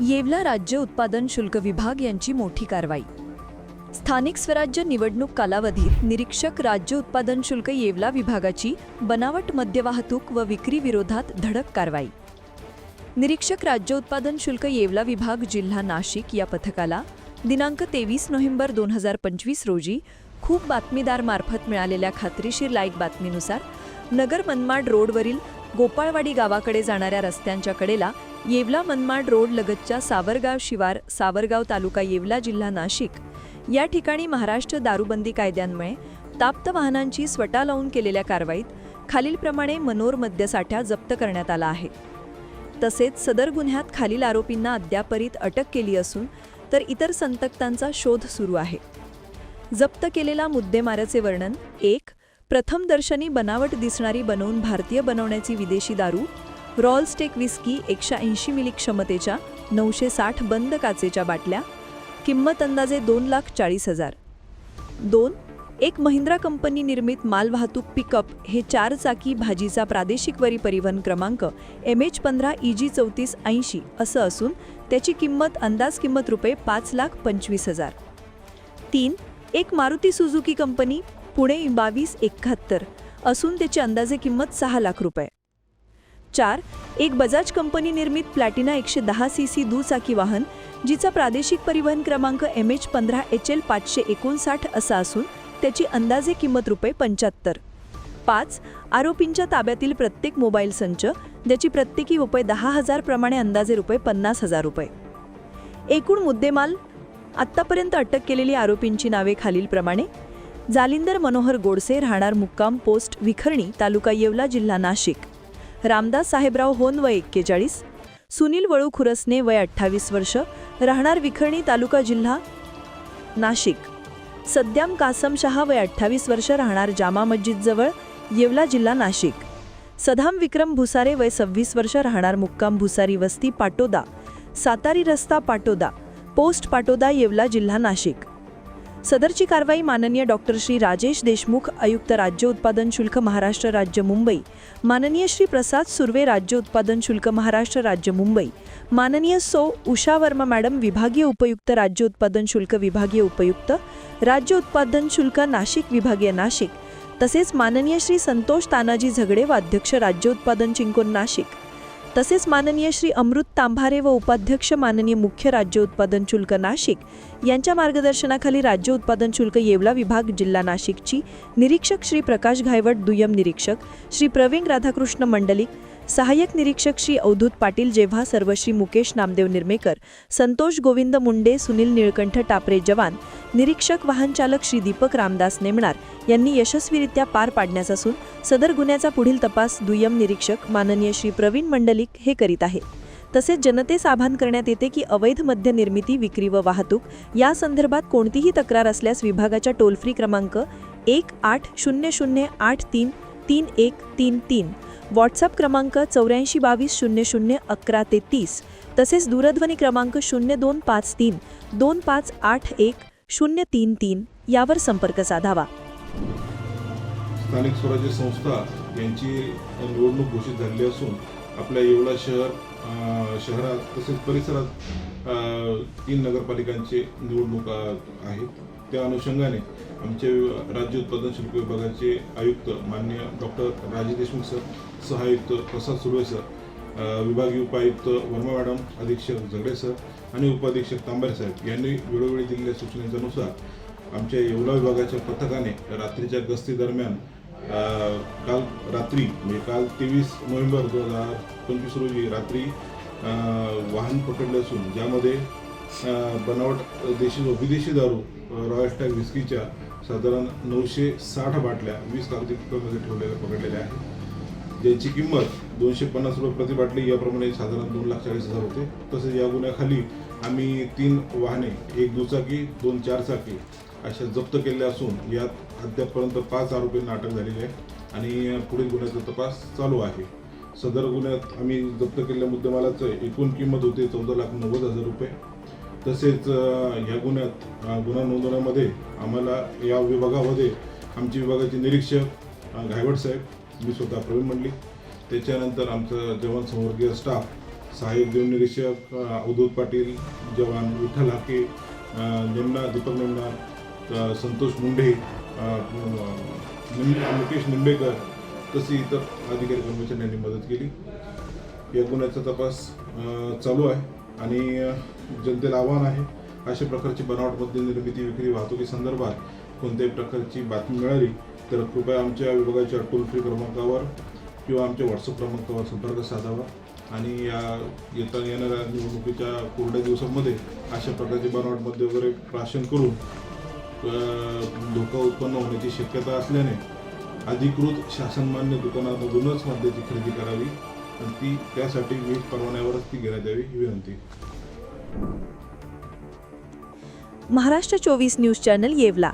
येवला राज्य उत्पादन शुल्क विभाग यांची मोठी कारवाई. स्थानिक स्वराज्य निवडणूक कालावधीत निरीक्षक राज्य उत्पादन शुल्क येवला विभागाची बनावट मद्य वाहतूक व विक्री विरोधात धडक कारवाई. निरीक्षक राज्य उत्पादन शुल्क येवला विभाग जिल्हा नाशिक या पथकाला दिनांक तेवीस नोव्हेंबर दोन हजार पंचवीस रोजी खूप बातमीदारमार्फत मिळालेल्या खात्रीशीर लाईक बातमीनुसार नगर मनमाड रोडवरील गोपाळवाडी गावाकडे जाणाऱ्या रस्त्यांच्या कडेला येवला मनमाड रोड लगतच्या सावरगाव शिवार सावरगाव तालुका येवला जिल्हा नाशिक. या ठिकाणी महाराष्ट्र दारूबंदी कायद्यांमुळे ताप्त वाहनांची स्वटा लावून केलेल्या कारवाईत खालीलप्रमाणे मनोर मद्यसाठ्या जप्त करण्यात आला आहे. तसेच सदर गुन्ह्यात खालील आरोपींना अद्यापरीत अटक केली असून तर इतर संतक्तांचा शोध सुरू आहे. जप्त केलेला मुद्देमाराचे वर्णन एक प्रथमदर्शनी बनावट दिसणारी बनवून भारतीय बनवण्याची विदेशी दारू रॉल स्टेक विस्की एकशे ऐंशी मिली क्षमतेच्या नऊशे साठ बंद काचेच्या बाटल्या किंमत अंदाजे दोन लाख चाळीस हजार. दोन एक महिंद्रा कंपनी निर्मित मालवाहतूक पिकअप हे चार चाकी भाजीचा प्रादेशिक वरी परिवहन क्रमांक एम एच पंधरा ई जी चौतीस ऐंशी असं असून त्याची किंमत अंदाज किंमत रुपये पाच लाख पंचवीस हजार. तीन एक मारुती सुझुकी कंपनी पुणे बावीस एकाहत्तर असून त्याची अंदाजे किंमत सहा लाख रुपये. चार एक बजाज कंपनी निर्मित प्लॅटिना एकशे दहा सी सी दुचाकी वाहन जिचा प्रादेशिक परिवहन क्रमांक एम एच पंधरा एच एल पाचशे एकोणसाठ असा असून त्याची अंदाजे किंमत रुपये पंच्याहत्तर. पाच आरोपींच्या ताब्यातील प्रत्येक मोबाईल संच ज्याची प्रत्येकी रुपये दहा हजार प्रमाणे अंदाजे रुपये पन्नास हजार रुपये. एकूण मुद्देमाल आत्तापर्यंत अटक केलेली आरोपींची नावे खालीलप्रमाणे जालिंदर मनोहर गोडसे राहणार मुक्काम पोस्ट विखरणी तालुका येवला जिल्हा नाशिक. रामदास साहेबराव होन वय एक्केचाळीस सुनील वळू खुरसने वय अठ्ठावीस वर्ष राहणार विखर्णी तालुका जिल्हा नाशिक. सद्याम कासम शहा वय अठ्ठावीस वर्ष राहणार जामा मस्जिदजवळ येवला जिल्हा नाशिक. सदाम विक्रम भुसारे वय सव्वीस वर्ष राहणार मुक्काम भुसारी वस्ती पाटोदा सातारी रस्ता पाटोदा पोस्ट पाटोदा येवला जिल्हा नाशिक. सदरची कारवाई माननीय डॉक्टर श्री राजेश देशमुख आयुक्त राज्य उत्पादन शुल्क महाराष्ट्र राज्य मुंबई माननीय श्री प्रसाद सुर्वे राज्य उत्पादन शुल्क महाराष्ट्र राज्य मुंबई माननीय सो उषा वर्मा मॅडम विभागीय उपयुक्त राज्य उत्पादन शुल्क विभागीय उपयुक्त राज्य उत्पादन शुल्क नाशिक विभागीय नाशिक तसेच माननीय श्री संतोष तानाजी झगडे व अध्यक्ष राज्य उत्पादन चिंकोन नाशिक तसेच माननीय श्री अमृत तांभारे व उपाध्यक्ष माननीय मुख्य राज्य उत्पादन शुल्क नाशिक यांच्या मार्गदर्शनाखाली राज्य उत्पादन शुल्क येवला विभाग जिल्हा नाशिकची निरीक्षक श्री प्रकाश घायवट दुय्यम निरीक्षक श्री प्रवीण राधाकृष्ण मंडलिक सहाय्यक निरीक्षक श्री अवधूत पाटील जेव्हा सर्व श्री मुकेश नामदेव निर्मेकर संतोष गोविंद मुंडे सुनील निळकंठ टापरे जवान निरीक्षक वाहन चालक श्री दीपक रामदास नेमणार यांनी यशस्वीरित्या पार पाडण्यास असून सदर गुन्ह्याचा पुढील तपास दुय्यम निरीक्षक माननीय श्री प्रवीण मंडलिक हे करीत आहे तसेच जनतेस आभान करण्यात येते की अवैध मद्य निर्मिती विक्री व वाहतूक या संदर्भात कोणतीही तक्रार असल्यास विभागाच्या टोल फ्री क्रमांक एक आठ शून्य शून्य आठ तीन तीन एक तीन तीन व्हॉट्सअप क्रमांक चौऱ्याऐंशी बावीस शून्य शून्य अकरा ते तीस तसेच दूरध्वनी क्रमांक शून्य दोन पाच तीन दोन पाच आठ एक शून्य तीन तीन यावर संपर्क साधावा. स्थानिक स्वराज्य संस्था यांची निवडणूक घोषित झालेली असून आपल्या येवला शहर शहरात तसेच परिसरात तीन नगरपालिकांची निवडणूक आहेत त्या अनुषंगाने आमचे राज्य उत्पादन शुल्क विभागाचे आयुक्त मान्य डॉक्टर राजे देशमुख सर सहायुक्त प्रसाद सुर्वे सर विभागीय उपायुक्त वर्मा मॅडम अधीक्षक झगडे सर आणि उपाधीक्षक तांबरे साहेब यांनी वेळोवेळी दिलेल्या सूचनेनुसार आमच्या येवला विभागाच्या पथकाने रात्रीच्या गस्तीदरम्यान दरम्यान काल रात्री म्हणजे काल तेवीस नोव्हेंबर दोन हजार पंचवीस रोजी रात्री वाहन पकडले असून ज्यामध्ये बनावट देशी व विदेशी दारू रॉयल स्टॅग विस्कीच्या साधारण नऊशे साठ बाटल्या वीस कागदी पिकामध्ये ठेवलेल्या पकडलेल्या आहेत. ज्यांची किंमत दोनशे पन्नास रुपये प्रति बाटली याप्रमाणे साधारण दोन लाख चाळीस हजार होते. तसेच या गुन्ह्याखाली आम्ही तीन वाहने एक दुचाकी दोन चारचाकी अशा जप्त केलेल्या असून यात अद्यापपर्यंत पाच आरोपींना अटक झालेली आहे आणि पुढील गुन्ह्याचा तपास चालू आहे. सदर गुन्ह्यात आम्ही जप्त केलेल्या मुद्देमालाचं एकूण किंमत होते चौदा लाख नव्वद हजार रुपये. तसेच या गुन्ह्यात गुन्हा नोंदवण्यामध्ये आम्हाला या विभागामध्ये आमचे विभागाचे निरीक्षक घायवड साहेब मी स्वतः प्रवीण मंडलिक. त्याच्यानंतर आमचं जवान संवर्गीय स्टाफ सहाय्यक देव निरीक्षक अवधूत पाटील जवान विठ्ठल हाके निमना दीपक निमना संतोष मुंढे मुकेश निंबेकर तसे इतर अधिकारी कर्मचाऱ्यांनी मदत केली. या गुन्ह्याचा तपास चालू आहे. आणि जनतेला आव्हान आहे अशा प्रकारची बनावट मद्य निर्मिती विक्री वाहतुकी संदर्भात कोणत्याही प्रकारची बातमी मिळाली तर कृपया आमच्या विभागाच्या टोल फ्री क्रमांकावर किंवा आमच्या व्हॉट्सअप क्रमांकावर संपर्क साधावा. आणि या येता येणाऱ्या निवडणुकीच्या कोरड्या दिवसांमध्ये अशा प्रकारचे बनावट वगैरे प्राशन करून धोका उत्पन्न होण्याची शक्यता असल्याने अधिकृत शासनमान्य दुकानामधूनच मद्याची खरेदी करावी. आणि ती त्यासाठी वीज परवान्यावरच ती घेण्यात यावी ही विनंती. महाराष्ट्र चोवीस न्यूज चॅनल येवला.